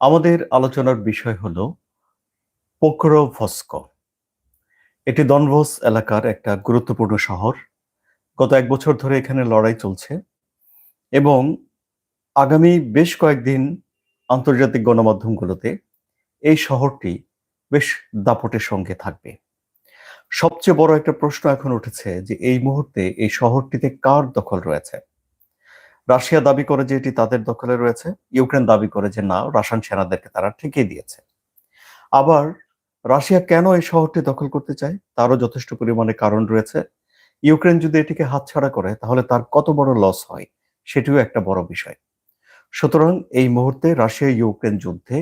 আমাদের আলোচনার বিষয় হলো পোক্রোভস্ক এটি দনভস এলাকার একটা গুরুত্বপূর্ণ শহর। গত এক বছর ধরে এখানে লড়াই চলছে এবং আগামী বেশ কয়েকদিন আন্তর্জাতিক গণমাধ্যমগুলোতে এই শহরটি বেশ দাপটের সঙ্গে থাকবে। সবচেয়ে বড় একটা প্রশ্ন এখন উঠেছে যে এই মুহূর্তে এই শহরটিতে কার দখল রয়েছে? রাশিয়া দাবি করে যে এটি তাদের দখলে রয়েছে, ইউক্রেন দাবি করে যে না, রাশিয়ান সেনাদেরকে তারা ঠিকই দিয়েছে। আবার রাশিয়া কেন এই শহরটি দখল করতে চায়, তারও যথেষ্ট পরিমাণে কারণ রয়েছে। ইউক্রেন যদি এটিকে হাতছাড়া করে, তাহলে তার কত বড় লস হয়, সেটিও একটা বড় বিষয়। সুতরাং এই মুহূর্তে রাশিয়া ইউক্রেন যুদ্ধে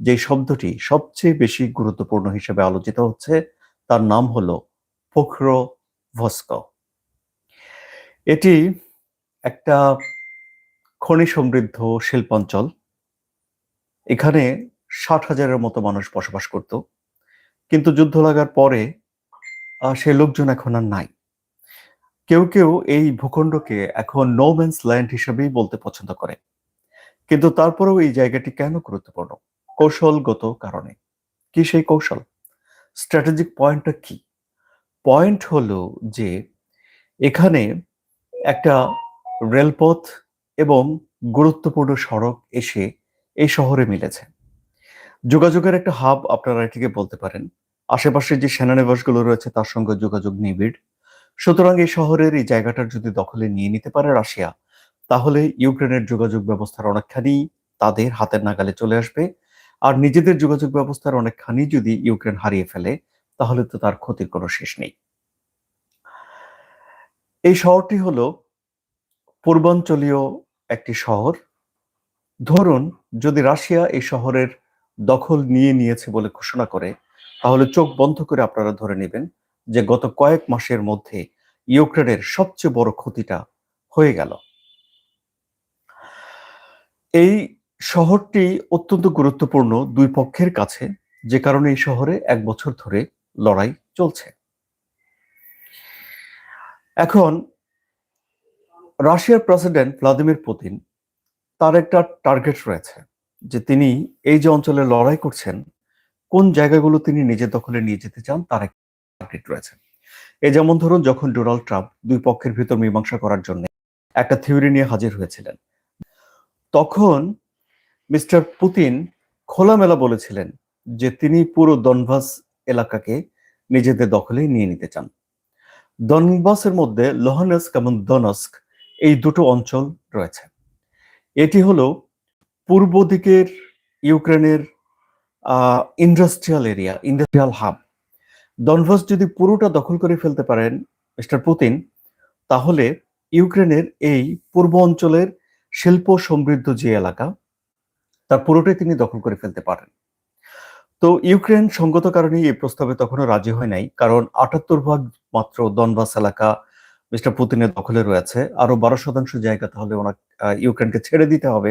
যে শব্দটি সবচেয়ে বেশি গুরুত্বপূর্ণ হিসেবে আলোচিত হচ্ছে, তার নাম হলো পোখরো ভস্ক এটি একটা খনি সমৃদ্ধ শিল্পাঞ্চল। এখানে ষাট হাজারের মতো মানুষ বসবাস করত। কিন্তু যুদ্ধ লাগার পরে সে লোকজন এখন আর নাই। কেউ কেউ এই ভূখণ্ডকে এখন নো ম্যান্স ল্যান্ড হিসেবেই বলতে পছন্দ করে। কিন্তু তারপরেও এই জায়গাটি কেন গুরুত্বপূর্ণ? কৌশলগত কারণে। কি সেই কৌশল? স্ট্র্যাটেজিক পয়েন্টটা কি? পয়েন্ট হলো যে, এখানে একটা রেলপথ এবং গুরুত্বপূর্ণ সড়ক এসে এই শহরে মিলেছে। যোগাযোগের একটা হাব আপনারা এটিকে বলতে পারেন। আশেপাশে যে সেনানিবাসগুলো রয়েছে তার সঙ্গে যোগাযোগ নিবিড় সুতরাং এই শহরের এই জায়গাটার যদি দখলে নিয়ে নিতে পারে রাশিয়া, তাহলে ইউক্রেনের যোগাযোগ ব্যবস্থার অনেকখানি তাদের হাতের নাগালে চলে আসবে। আর নিজেদের যোগাযোগ ব্যবস্থার অনেকখানি যদি ইউক্রেন হারিয়ে ফেলে, তাহলে তো তার ক্ষতির কোনো শেষ নেই। এই শহরটি হলো পূর্বাঞ্চলীয় একটি শহর। ধরুন, যদি রাশিয়া এই শহরের দখল নিয়ে নিয়েছে বলে ঘোষণা করে, তাহলে চোখ বন্ধ করে আপনারা ধরে নেবেন যে গত কয়েক মাসের মধ্যে ইউক্রেনের সবচেয়ে বড় ক্ষতিটা হয়ে গেল। এই শহরটি অত্যন্ত গুরুত্বপূর্ণ দুই পক্ষের কাছে, যে কারণে এই শহরে এক বছর ধরে লড়াই চলছে। এখন রাশিয়ার প্রেসিডেন্ট ভ্লাদিমির পুতিন, তার একটা টার্গেট রয়েছে যে তিনি এই যে অঞ্চলে লড়াই করছেন, কোন জায়গাগুলো তিনি নিজের দখলে নিয়ে যেতে চান, তার একটা টার্গেট রয়েছে। এই যেমন ধরুন, যখন ডোনাল্ড ট্রাম্প দুই পক্ষের ভিতর মীমাংসা করার জন্য একটা থিওরি নিয়ে হাজির হয়েছিলেন, তখন মিস্টার পুতিন খোলামেলা বলেছিলেন যে তিনি পুরো দনভাস এলাকাকে নিজেদের দখলে নিয়ে নিতে চান। দনবাসের মধ্যে লোহানস্ক এবং দনস্ক এই দুটো অঞ্চল রয়েছে। এটি হলো পূর্ব দিকের ইউক্রেনের industrial area industrial hub Donbas যদি পুরোটা দখল করে ফেলতে পারেন মিস্টার পুতিন, তাহলে ইউক্রেনের এই পূর্ব অঞ্চলের শিল্প সমৃদ্ধ যে এলাকা, তার পুরোটাই তিনি দখল করে ফেলতে পারেন। তো ইউক্রেন সঙ্গত কারণে এই প্রস্তাবে তখনও রাজি হয় নাই, কারণ আটাত্তর ভাগ মাত্র দনবাস এলাকা মিস্টার পুতিনের দখলে রয়েছে। আরও বারো শতাংশ জায়গা তাহলে ওনার ইউক্রেনকে ছেড়ে দিতে হবে।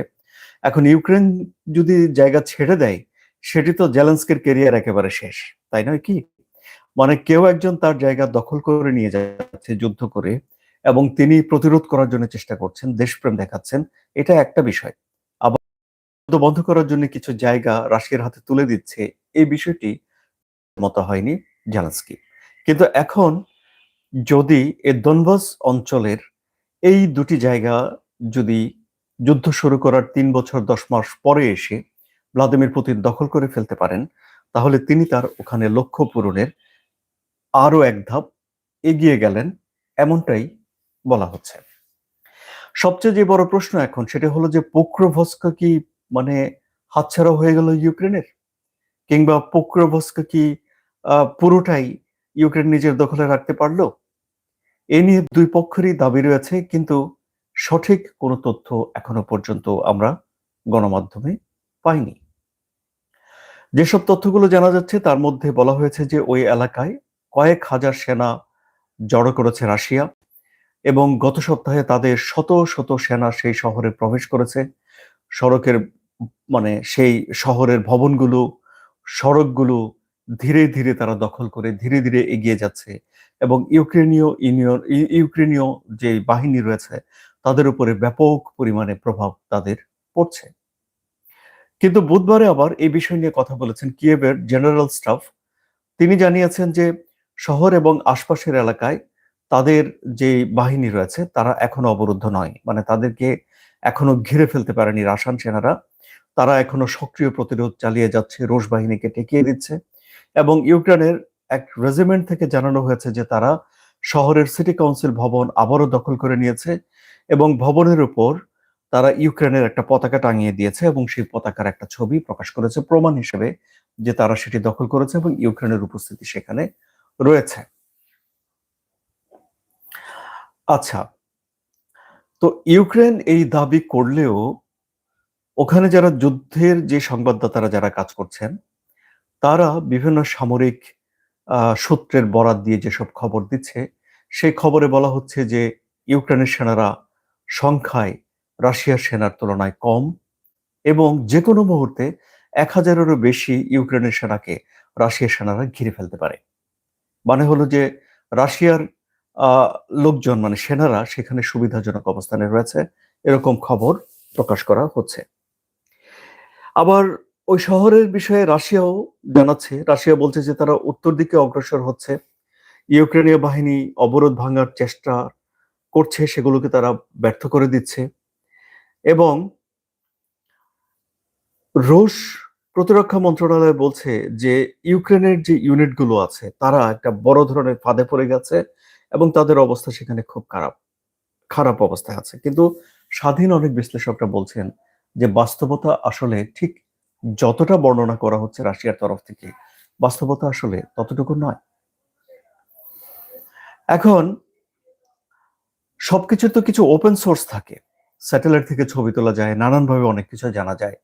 এখন ইউক্রেন যদি জায়গা ছেড়ে দেয়, সেটি তো জেলেন্সকের কেরিয়ার একেবারে শেষ, তাই নয় কি? মানে কেউ একজন তার জায়গা দখল করে নিয়ে যাচ্ছে যুদ্ধ করে এবং তিনি প্রতিরোধ করার জন্য চেষ্টা করছেন, দেশপ্রেম দেখাচ্ছেন, এটা একটা বিষয়। আবার বন্ধ করার জন্য কিছু জায়গা রাশিয়ার হাতে তুলে দিচ্ছে, এই বিষয়টি মতো হয়নি জেলেন্সকি। কিন্তু এখন যদি এ দনবাস অঞ্চলের এই দুটি জায়গা যদি যুদ্ধ শুরু করার তিন বছর, দশ মাস পরে এসে ভ্লাদিমির পুতিন দখল করে ফেলতে পারেন, তাহলে তিনি তার ওখানে লক্ষ্য পূরণের আরও এক ধাপ এগিয়ে গেলেন এমনটাই বলা হচ্ছে। সবচেয়ে যে বড় প্রশ্ন এখন সেটা হলো যে পোক্রভস্ক কি মানে হাতছাড়া হয়ে গেল ইউক্রেনের? কিংবা পোক্রভস্ক কি পুরোটাই ইউক্রেন নিজের দখলে রাখতে পারল? এ নিয়ে দুই পক্ষেরই দাবি রয়েছে, কিন্তু সঠিক কোনো তথ্য এখনও পর্যন্ত আমরা গণমাধ্যমে পাইনি। যেসব তথ্যগুলো জানা যাচ্ছে, তার মধ্যে বলা হয়েছে যে ওই এলাকায় কয়েক হাজার সেনা জড়ো করেছে রাশিয়া এবং গত সপ্তাহে তাদের শত শত সেনা সেই শহরে প্রবেশ করেছে। সড়কের মানে সেই শহরের ভবনগুলো, সড়কগুলো ধীরে ধীরে তারা দখল করে, ধীরে ধীরে এগিয়ে যাচ্ছে এবং ইউক্রেনীয় ইউনিয়ন ইউক্রেনীয় যে বাহিনী রয়েছে, তাদের উপরে ব্যাপক পরিমাণে প্রভাব তাদের পড়ছে। কিন্তু বুধবারে আবার এই বিষয় নিয়ে কথা বলেছেন কিয়েভের জেনারেল স্টাফ। তিনি জানিয়েছেন যে শহর এবং আশপাশের এলাকায় তাদের যে বাহিনী রয়েছে, তারা এখনও অবরুদ্ধ নয়। মানে তাদেরকে এখনও ঘিরে ফেলতে পারেনি রাশান সেনারা। তারা এখনও সক্রিয় প্রতিরোধ চালিয়ে যাচ্ছে, রুশ বাহিনীকে ঠেকিয়ে দিচ্ছে। এবং ইউক্রেনের এক রেজিমেন্ট থেকে জানানো হয়েছে যে তারা শহরের সিটি কাউন্সিল ভবন আবারও দখল করে নিয়েছে এবং ভবনের উপর তারা ইউক্রেনের একটা পতাকা টাঙিয়ে দিয়েছে এবং সেই পতাকার একটা ছবি প্রকাশ করেছে, প্রমাণ হিসেবে যে তারা সেটি দখল করেছে এবং ইউক্রেনের উপস্থিতি সেখানে রয়েছে। আচ্ছা তো ইউক্রেন এই দাবি করলেও ওখানে যারা যুদ্ধের যে সংবাদদাতারা যারা কাজ করছেন তারা বিভিন্ন সামরিক সূত্রের বরাত দিয়ে যেসব খবর দিচ্ছে, সেই খবরে বলা হচ্ছে যে, ইউক্রেনের সেনারা সংখ্যায় রাশিয়ার সেনার তুলনায় কম এবং যে কোনো মুহূর্তে এক হাজারেরও বেশি ইউক্রেনের সেনাকে রাশিয়ার সেনারা ঘিরে ফেলতে পারে। মানে হলো যে, রাশিয়ার লোকজন মানে সেনারা সেখানে সুবিধাজনক অবস্থানে রয়েছে, এরকম খবর প্রকাশ করা হচ্ছে। আবার ওই শহরের বিষয়ে রাশিয়াও জানাচ্ছে। রাশিয়া বলছে যে তারা উত্তর দিকে অগ্রসর হচ্ছে। ইউক্রেনীয় বাহিনী অবরোধ ভাঙার চেষ্টা করছে, সেগুলোকে তারা ব্যর্থ করে দিচ্ছে। এবং রুশ প্রতিরক্ষা মন্ত্রণালয় বলছে যে ইউক্রেনের যে ইউনিটগুলো আছে, তারা একটা বড় ধরনের ফাঁদে পড়ে গেছে এবং তাদের অবস্থা সেখানে খুব খারাপ খারাপ অবস্থায় আছে। কিন্তু স্বাধীন অনেক বিশ্লেষকরা বলছেন যে বাস্তবতা আসলে ঠিক যতটা বর্ণনা করা হচ্ছে রাশিয়ার তরফ থেকে, বাস্তবতা আসলে ততটুকু নয়। এখন, সবকিছুর তো কিছু ওপেন সোর্স থাকে। স্যাটেলাইট থেকে ছবি তোলা যায়, নানানভাবে অনেক কিছু জানা যায়।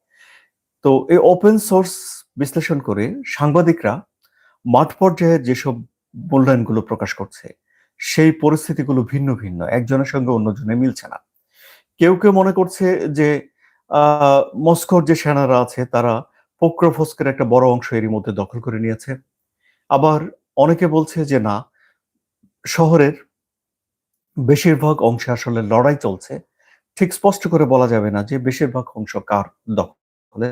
তো এই ওপেন সোর্স বিশ্লেষণ করে সাংবাদিকরা মাঠ পর্যায়ে যেসব মূল্যায়নগুলো প্রকাশ করছে, সেই পরিস্থিতিগুলো ভিন্ন ভিন্ন, একজনের সঙ্গে অন্যজনে মিলছে না। কেউ কেউ মনে করছে যে মস্কোর যে সেনারা আছে, তারা পোক্রোফস্কের একটা বড় অংশ এরই মধ্যে দখল করে নিয়েছে। আবার অনেকে বলছে যে, না, শহরের বেশিরভাগ অংশে আসলে লড়াই চলছে। ঠিক স্পষ্ট করে বলা যাবে না যে, বেশিরভাগ অংশ কার দখলে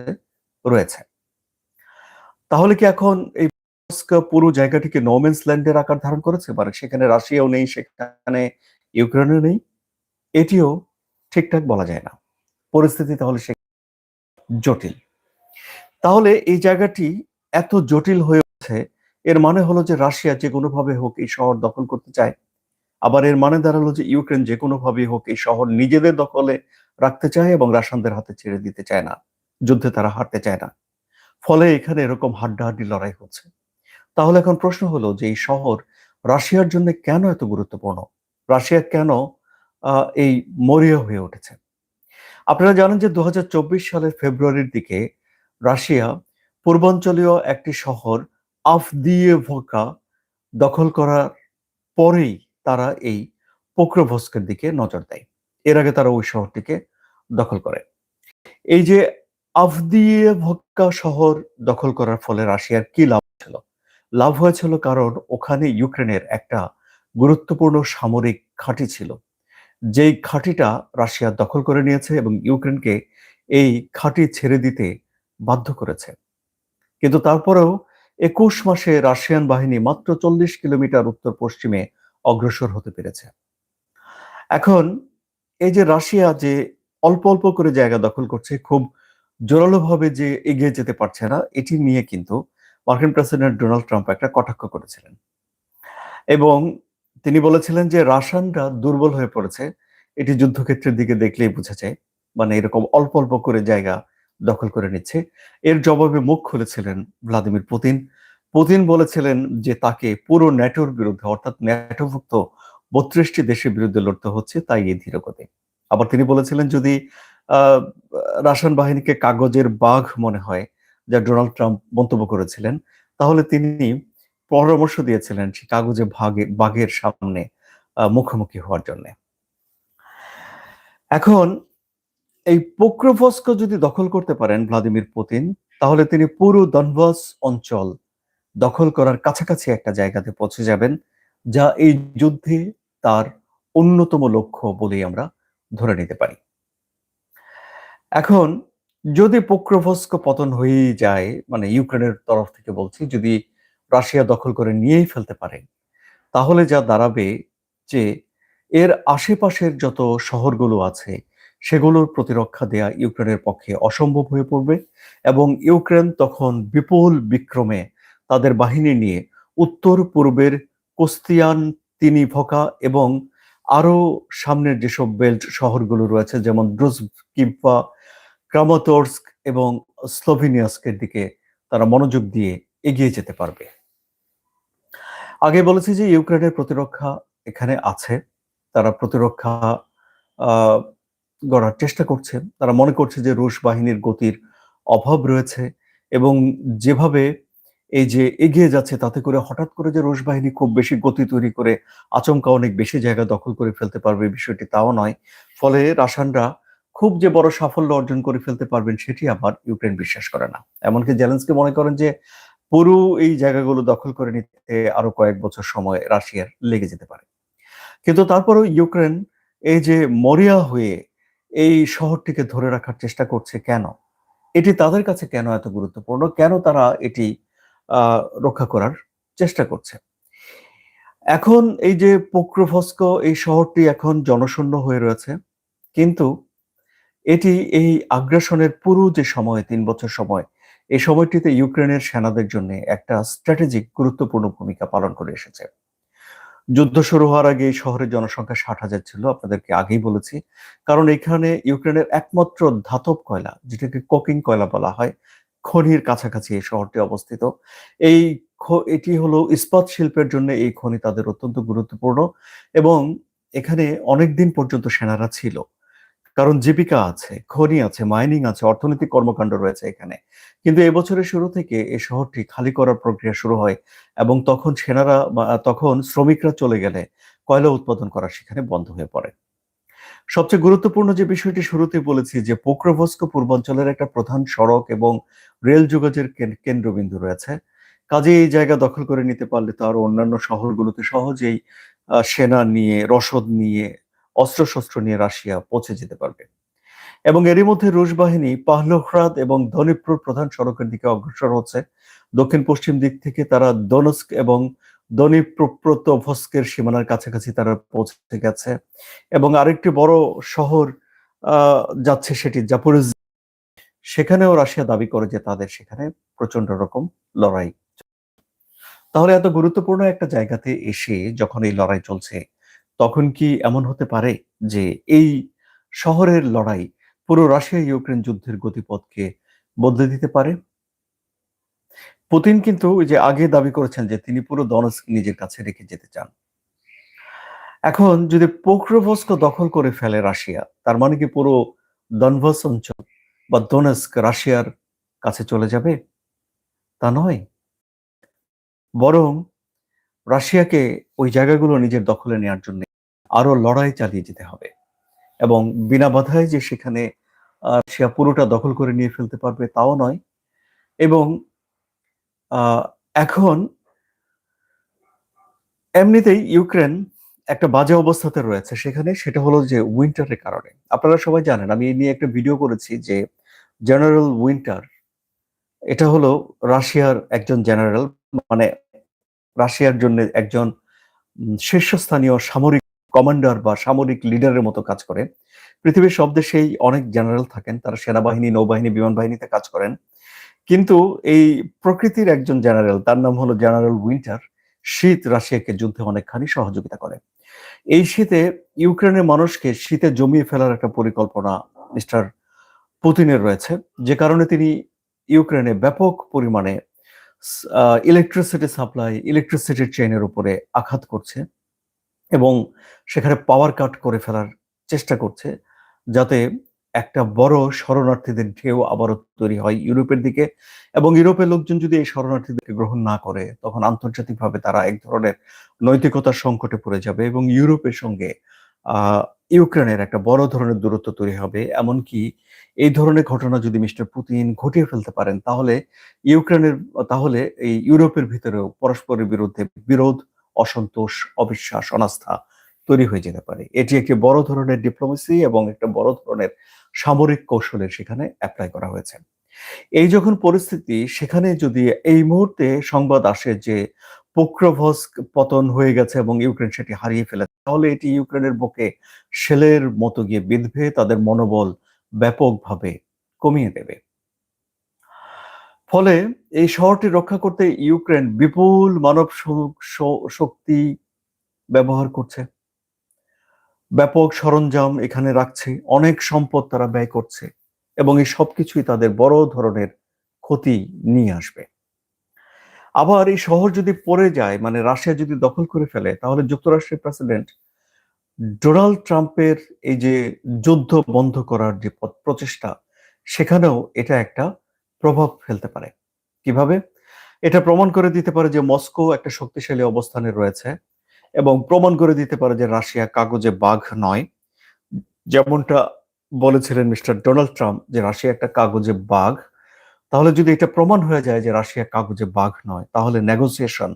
রয়েছে। তাহলে কি এখন এই পুরো জায়গাটিকে নোমেন্স ল্যান্ডের আকার ধারণ করেছে? মানে সেখানে রাশিয়াও নেই, সেখানে ইউক্রেনও নেই? এটিও ঠিকঠাক বলা যায় না। পরিস্থিতি তাহলে সে জটিল। তাহলে এই জায়গাটি এত জটিল হয়ে উঠছে, এর মানে হলো যে রাশিয়া যে কোনোভাবে হোক এই শহর দখল করতে চায়, আবার এর মানে দাঁড়াল যে ইউক্রেন যে কোনোভাবে হোক এই শহর নিজেদের দখলে রাখতে চায় এবং রাশানদের হাতে ছেড়ে দিতে চায় না, যুদ্ধে তারা হারতে চায় না। ফলে এখানে এরকম হাড্ডাহাড্ডি লড়াই হচ্ছে। তাহলে এখন প্রশ্ন হলো যে এই শহর রাশিয়ার জন্য কেন এত গুরুত্বপূর্ণ? রাশিয়া কেন এই মরিয়া হয়ে উঠেছে? আপনারা জানেন যে দু হাজার চব্বিশ সালের ফেব্রুয়ারির দিকে রাশিয়া পূর্বাঞ্চলীয় একটি শহর আফদিয়েভকা দখল করার পরেই তারা এই পোক্রোভস্কের দিকে নজর দেয়। এর আগে তারা ওই শহরটিকে দখল করে। এই যে আফদিয়েভকা শহর দখল করার ফলে রাশিয়ার কি লাভ ছিল লাভ হয়েছিল কারণ ওখানে ইউক্রেনের একটা গুরুত্বপূর্ণ সামরিক ঘাঁটি ছিল। যেই খাঁটিটা রাশিয়া দখল করে নিয়েছে এবং ইউক্রেনকে এই খাঁটি ছেড়ে দিতে বাধ্য করেছে। কিন্তু তারপরেও একুশ মাসে রাশিয়ান বাহিনী মাত্র চল্লিশ কিলোমিটার উত্তর পশ্চিমে অগ্রসর হতে পেরেছে। এখন এই যে রাশিয়া যে অল্প অল্প করে জায়গা দখল করছে, খুব জোরালোভাবে যে এগিয়ে যেতে পারছে না, এটি নিয়ে কিন্তু মার্কিন প্রেসিডেন্ট ডোনাল্ড ট্রাম্প একটা কটাক্ষ করেছিলেন। এবং তিনি বলেছিলেন যে রাশানরা দুর্বল হয়ে পড়েছে। এটি যুদ্ধক্ষেত্রের দিকে দেখলেই বোঝা যায় মানে এরকম অল্প অল্প করে জায়গা দখল করে নিচ্ছে। এর জবাবে মুখ খুলেছিলেন ভ্লাদিমির পুতিন। পুতিন বলেছিলেন যে তাকে পুরো ন্যাটোর বিরুদ্ধে, অর্থাৎ ন্যাটোভুক্ত বত্রিশটি দেশের বিরুদ্ধে লড়তে হচ্ছে, তাই এই ধীরগতি আবার তিনি বলেছিলেন যদি রাশিয়ান বাহিনীকে কাগজের বাঘ মনে হয়, যা ডোনাল্ড ট্রাম্প মন্তব্য করেছিলেন, তাহলে তিনি পরামর্শ দিয়েছিলেন সে কাগজে ভাগে, বাঘের সামনে মুখোমুখি হওয়ার জন্য। এখন এই পোক্রোভস্ক যদি দখল করতে পারেন ভ্লাদিমির পুতিন, তাহলে তিনি পুরো দনবাস অঞ্চল দখল করার কাছাকাছি একটা জায়গাতে পৌঁছে যাবেন, যা এই যুদ্ধে তার অন্যতম লক্ষ্য বলেই আমরা ধরে নিতে পারি। এখন যদি পোক্রোভস্ক পতন হয়েই যায় মানে ইউক্রেনের তরফ থেকে বলছি, যদি রাশিয়া দখল করে নিয়েই ফেলতে পারে। তাহলে যা দাঁড়াবে যে এর আশেপাশের যত শহরগুলো আছে, সেগুলোর প্রতিরক্ষা দেয়া ইউক্রেনের পক্ষে অসম্ভব হয়ে পড়বে এবং ইউক্রেন তখন বিপুল বিক্রমে তাদের বাহিনী নিয়ে উত্তর পূর্বের কোস্তিয়ান, তিনিভকা এবং আরও সামনের যেসব বেল্ট শহরগুলো রয়েছে, যেমন ড্রুজ কিম্পা, ক্রামাতোর্স্ক এবং স্লোভেনিয়াস্কের দিকে তারা মনোযোগ দিয়ে এগিয়ে যেতে পারবে। আগে বলেছি যে ইউক্রেনের প্রতিরক্ষা এখানে আছে। তারা প্রতিরক্ষা গড়ার চেষ্টা করছে। তারা মনে করছে যে রুশ বাহিনীর গতির অভাব রয়েছে এবং যেভাবে এই যে এগিয়ে যাচ্ছে তাতে করে হঠাৎ করে যে রুশ বাহিনী খুব বেশি গতি তৈরি করে আচমকা অনেক বেশি জায়গা দখল করে ফেলতে পারবে বিষয়টি তাও নয়। ফলে রাশানরা খুব যে বড় সাফল্য অর্জন করে ফেলতে পারবেন সেটি আবার ইউক্রেন বিশ্বাস করে না। এমনকি জেলেন্সকে মনে করেন যে পুরো এই জায়গাগুলো দখল করে নিতে আরও কয়েক বছর সময় রাশিয়ার লেগে যেতে পারে। কিন্তু তারপরও ইউক্রেন এই যে মরিয়া হয়ে এই শহরটিকে ধরে রাখার চেষ্টা করছে কেন? এটি তাদের কাছে কেন এত গুরুত্বপূর্ণ? কেন তারা এটি রক্ষা করার চেষ্টা করছে? এখন এই যে পোক্রোভস্ক, এই শহরটি এখন জনশূন্য হয়ে রয়েছে, কিন্তু এটি এই আগ্রাসনের পুরো যে সময়, তিন বছর সময় এই সময়টিতে ইউক্রেনের সেনাদের জন্য একটা স্ট্র্যাটেজিক গুরুত্বপূর্ণ ভূমিকা পালন করে এসেছে। যুদ্ধ শুরু হওয়ার আগে এই শহরের জনসংখ্যা ষাট হাজার ছিল, আপনাদেরকে আগেই বলেছি। কারণ এখানে ইউক্রেনের একমাত্র ধাতব কয়লা, যেটাকে কোকিং কয়লা বলা হয়, খনির কাছাকাছি এই শহরটি অবস্থিত। এই এটি হলো ইস্পাত শিল্পের জন্য এই খনি তাদের অত্যন্ত গুরুত্বপূর্ণ এবং এখানে অনেক দিন পর্যন্ত সেনারা ছিল। কারণ জীবিকা আছে, খনি আছে মাইনিং আছে, অর্থনৈতিক কর্মকাণ্ড রয়েছে এখানে। কিন্তু এবছরের শুরু থেকে এই শহরটি খালি করার প্রক্রিয়া শুরু হয় এবং তখন সেনারা তখন শ্রমিকরা চলে গেলে কয়লা উৎপাদন করা সেখানে বন্ধ হয়ে পড়ে। সবচেয়ে গুরুত্বপূর্ণ যে বিষয়টি শুরুতে বলেছি যে পোক্রভস্ক পূর্বাঞ্চলের একটা প্রধান সড়ক এবং রেল যোগাযোগের কেন্দ্রবিন্দু রয়েছে। কাজে এই জায়গা দখল করে নিতে পারলে তো আরও অন্যান্য শহরগুলোতে সহজেই সেনা নিয়ে, রসদ নিয়ে অস্ত্রশস্ত্র নিয়ে রাশিয়া পৌঁছে যেতে পারবে। এবং এরই মধ্যে রুশ বাহিনী পাহলোহ্রাদ এবং ধনিপ্র প্রধান সড়কের দিকে অগ্রসর হচ্ছে। দক্ষিণ পশ্চিম দিক থেকে তারা দনস্ক এবং দনিপ্রপ্রতভস্কের সীমানার কাছাকাছি তারা পৌঁছে গেছে। এবং আরেকটি বড় শহর যাচ্ছে সেটি জাপুরিজ। সেখানেও রাশিয়া দাবি করে যে তাদের সেখানে প্রচণ্ড রকম লড়াই তাহলে এত গুরুত্বপূর্ণ একটা জায়গাতে এসে যখন এই লড়াই চলছে তখন কি এমন হতে পারে যে এই শহরের লড়াই পুরো রাশিয়া ইউক্রেন যুদ্ধের গতিপথকে বদলে দিতে পারে? পুতিন কিন্তু যে আগে দাবি করেছেন যে তিনি পুরো দনস্ক নিজের কাছে রেখে যেতে চান। এখন যদি পোক্রোভস্ক দখল করে ফেলে রাশিয়া, তার মানে কি পুরো দনভস অঞ্চল বা দোনস্ক রাশিয়ার কাছে চলে যাবে? তা নয়। বরং রাশিয়াকে ওই জায়গাগুলো নিজের দখলে নেওয়ার জন্য আরও লড়াই চালিয়ে যেতে হবে। এবং বিনা বাধায় যে সেখানে রাশিয়া পুরোটা দখল করে নিয়ে ফেলতে পারবে তাও নয়। এবং এখন এমনিতেই ইউক্রেন একটা বাজে অবস্থাতে রয়েছে সেখানে, সেটা হলো যে উইন্টারের কারণে। আপনারা সবাই জানেন, আমি এই নিয়ে একটা ভিডিও করেছি যে জেনারেল উইন্টার এটা হলো রাশিয়ার একজন জেনারেল মানে রাশিয়ার জন্য একজন শীর্ষস্থানীয় সামরিক কমান্ডার বা সামরিক লিডারের মতো কাজ করে পৃথিবীর সব দেশেই অনেক জেনারেল থাকেন, তারা সেনাবাহিনী, নৌবাহিনী বিমান বাহিনীতে কাজ করেন। কিন্তু এই প্রকৃতির একজন জেনারেল, তার নাম হলো জেনারেল উইন্টার, শীত রাশিয়াকে যুদ্ধে অনেকখানি সহযোগিতা করে। এই শীতে ইউক্রেনের মানুষকে শীতে জমিয়ে ফেলার একটা পরিকল্পনা মিস্টার পুতিনের রয়েছে। যে কারণে তিনি ইউক্রেনে ব্যাপক পরিমাণে ইলেকট্রিসিটি সাপ্লাই ইলেকট্রিসিটির চেইনের উপরে আঘাত করছে। এবং সেখানে পাওয়ার কাট করে ফেলার চেষ্টা করছে যাতে একটা বড় শরণার্থীদের ঢেউ আবারও তৈরি হয় ইউরোপের দিকে এবং ইউরোপের লোকজন যদি এই শরণার্থীদেরকে গ্রহণ না করে, তখন আন্তর্জাতিকভাবে তারা এক ধরনের নৈতিকতার সংকটে পড়ে যাবে এবং ইউরোপের সঙ্গে ইউক্রেনের একটা বড় ধরনের দূরত্ব তৈরি হবে। এমনকি এই ধরনের ঘটনা যদি মিস্টার পুতিন ঘটিয়ে ফেলতে পারেন, তাহলে ইউক্রেনের, তাহলে এই ইউরোপের ভিতরেও পরস্পরের বিরুদ্ধে বিরোধ অসন্তোষ, অবিশ্বাস, অনাস্থা তৈরি হয়ে যেতে পারে। এটি একটি বড় ধরনের ডিপ্লোমেসি এবং একটা বড় ধরনের সামরিক কৌশলের সেখানে অ্যাপ্লাই করা হয়েছে। এই যখন পরিস্থিতি, সেখানে যদি এই মুহূর্তে সংবাদ আসে যে পোক্রভস্ক পতন হয়ে গেছে এবং ইউক্রেন সেটি হারিয়ে ফেলেছে, তাহলে এটি ইউক্রেনের বুকে শেলের মতো গিয়ে বিঁধবে, তাদের মনোবল ব্যাপকভাবে কমিয়ে দেবে। ফলে এই শহরটি রক্ষা করতে ইউক্রেন বিপুল মানব শক্তি ব্যবহার করছে। ব্যাপক সরঞ্জাম এখানে রাখছে, অনেক সম্পদ তারা ব্যয় করছে এবং এই সবকিছুই তাদের বড় ধরনের ক্ষতি নিয়ে আসবে। আবার এই শহর যদি পড়ে যায় মানে রাশিয়া যদি দখল করে ফেলে, তাহলে যুক্তরাষ্ট্রের প্রেসিডেন্ট ডোনাল্ড ট্রাম্পের এই যে যুদ্ধ বন্ধ করার যে প্রচেষ্টা সেখানেও এটা একটা প্রভাব ফেলতে পারে। কীভাবে? এটা প্রমাণ করে দিতে পারে যে মস্কো একটা শক্তিশালী অবস্থানে রয়েছে এবং প্রমাণ করে দিতে পারে যে রাশিয়া কাগজে বাঘ নয়। যেমনটা বলেছিলেন মিস্টার ডোনাল্ড ট্রাম্প যে রাশিয়া একটা কাগজে বাঘ। তাহলে যদি এটা প্রমাণ হয়ে যায় যে রাশিয়া কাগজে বাঘ নয়, তাহলে নেগোসিয়েশন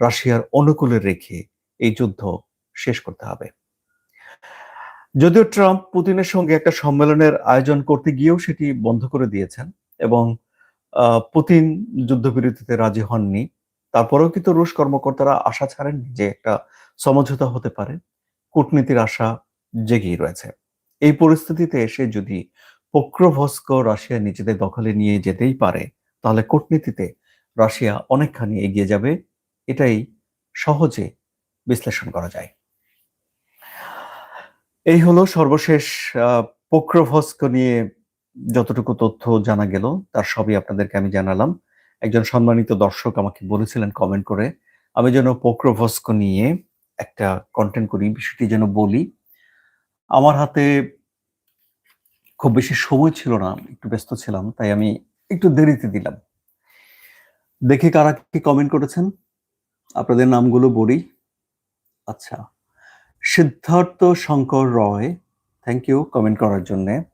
রাশিয়ার অনুকূলে রেখে এই যুদ্ধ শেষ করতে হবে। যদিও ট্রাম্প পুতিনের সঙ্গে একটা সম্মেলনের আয়োজন করতে গিয়েও সেটি বন্ধ করে দিয়েছেন এবং পুতিন যুদ্ধবিরতিতে রাজি হননি। তারপরেও কিন্তু রুশ কর্মকর্তারা আশা ছাড়েননি যে একটা সমঝোতা হতে পারে। কূটনীতির আশা জেগেই রয়েছে। এই পরিস্থিতিতে এসে যদি পোক্রভস্ক রাশিয়া নিজেদের দখলে নিয়ে যেতেই পারে, তাহলে কূটনীতিতে রাশিয়া অনেকখানি এগিয়ে যাবে। এটাই সহজে বিশ্লেষণ করা যায়। এই হলো সর্বশেষ পোক্রভস্ক নিয়ে যতটুকু তথ্য জানা গেল, তার সবই আপনাদেরকে আমি জানালাম। একজন সম্মানিত দর্শক আমাকে বলেছিলেন কমেন্ট করে, আমি যেন পোক্রভস্ক নিয়ে একটা কন্টেন্ট করি, বিষয়টি যেন বলি। আমার হাতে খুব বেশি সময় ছিল না, একটু ব্যস্ত ছিলাম, তাই আমি একটু দেরিতে দিলাম। দেখি কারা কি কমেন্ট করেছেন। আপনাদের নামগুলো বলি। আচ্ছা Siddhartha Shankar Roy thank you comment করার জন্যে।